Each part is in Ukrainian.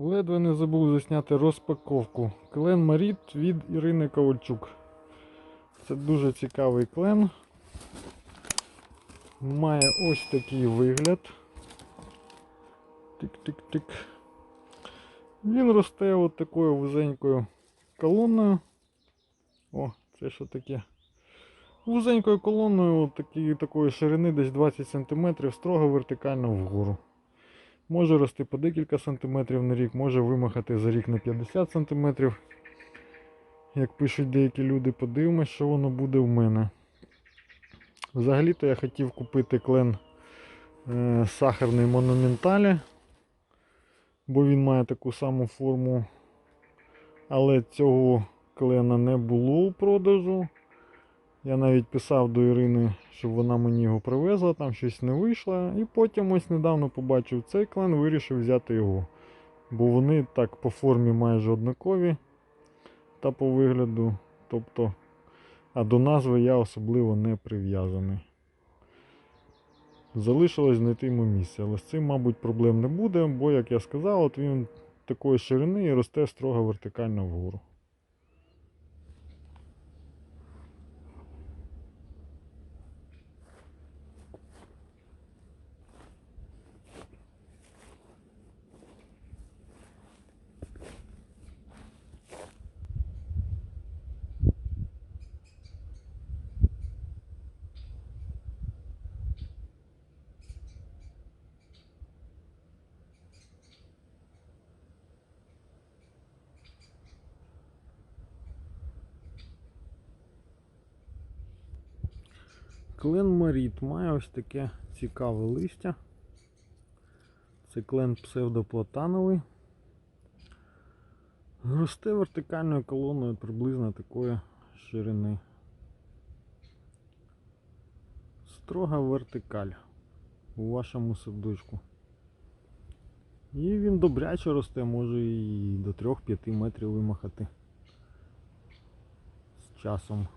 Ледве не забув засняти розпаковку. Клен Маріт від Ірини Ковальчук. Це дуже цікавий клен. Має ось такий вигляд. Тик-тик-тик. Він росте от такою вузенькою колонною. О, це що таке? Вузенькою колоною такої ширини десь 20 см строго вертикально вгору. Може рости по декілька сантиметрів на рік, може вимахати за рік на 50 сантиметрів. Як пишуть деякі люди, подивимось, що воно буде в мене. Взагалі-то я хотів купити клен е, сахарний монументалі, бо він має таку саму форму. Але цього клена не було у продажу. Я навіть писав до Ірини, щоб вона мені його привезла, там щось не вийшло. І потім ось недавно побачив цей клен, вирішив взяти його. Бо вони так по формі майже однакові та по вигляду. Тобто, а до назви я особливо не прив'язаний. Залишилось знайти йому місце, але з цим, мабуть, проблем не буде, бо, як я сказав, от він такої ширини і росте строго вертикально вгору. Клен Маріт має ось таке цікаве листя. Це клен псевдоплатановий. Росте вертикальною колоною приблизно такої ширини. Строга вертикаль у вашому садочку. І він добряче росте, може і до 3-5 метрів вимахати з часом.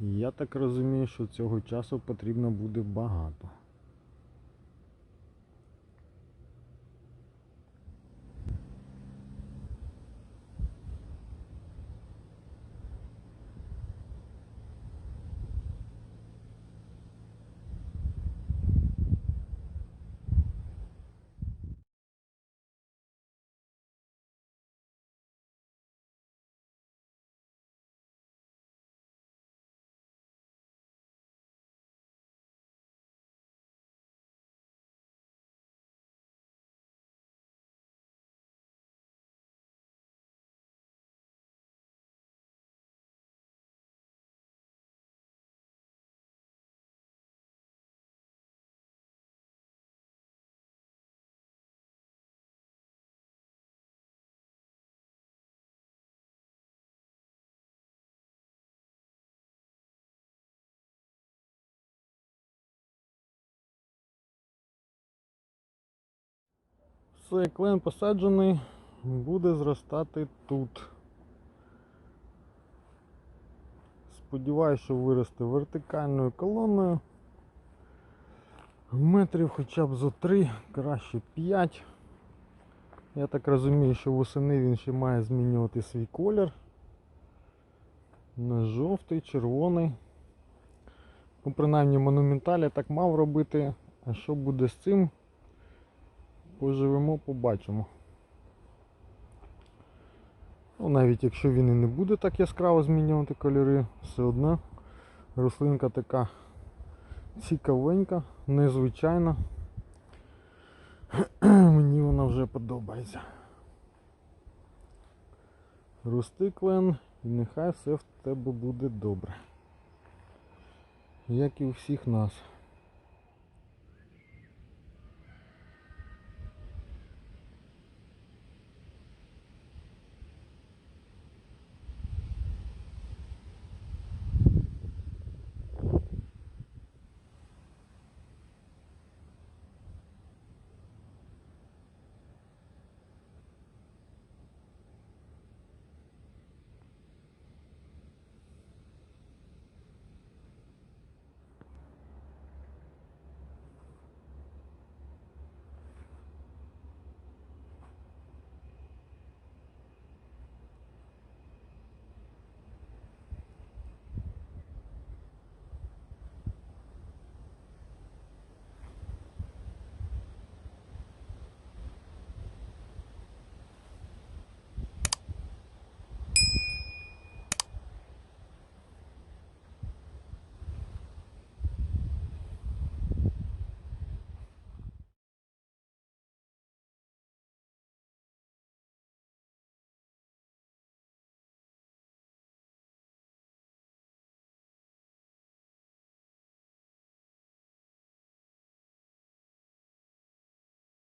Я так розумію, що цього часу потрібно буде багато. Все, клен посаджений, буде зростати тут. Сподіваюсь, що виросте вертикальною колоною. Метрів хоча б зо 3, краще 5. Я так розумію, що восени він ще має змінювати свій колір. На жовтий, червоний. Ну, принаймні монументалі так мав робити. А що буде з цим? Поживемо, побачимо. Ну, навіть якщо він і не буде так яскраво змінювати кольори, все одно рослинка така цікавенька, незвичайна. Мені вона вже подобається. Рости клен і нехай все в тебе буде добре. Як і у всіх нас.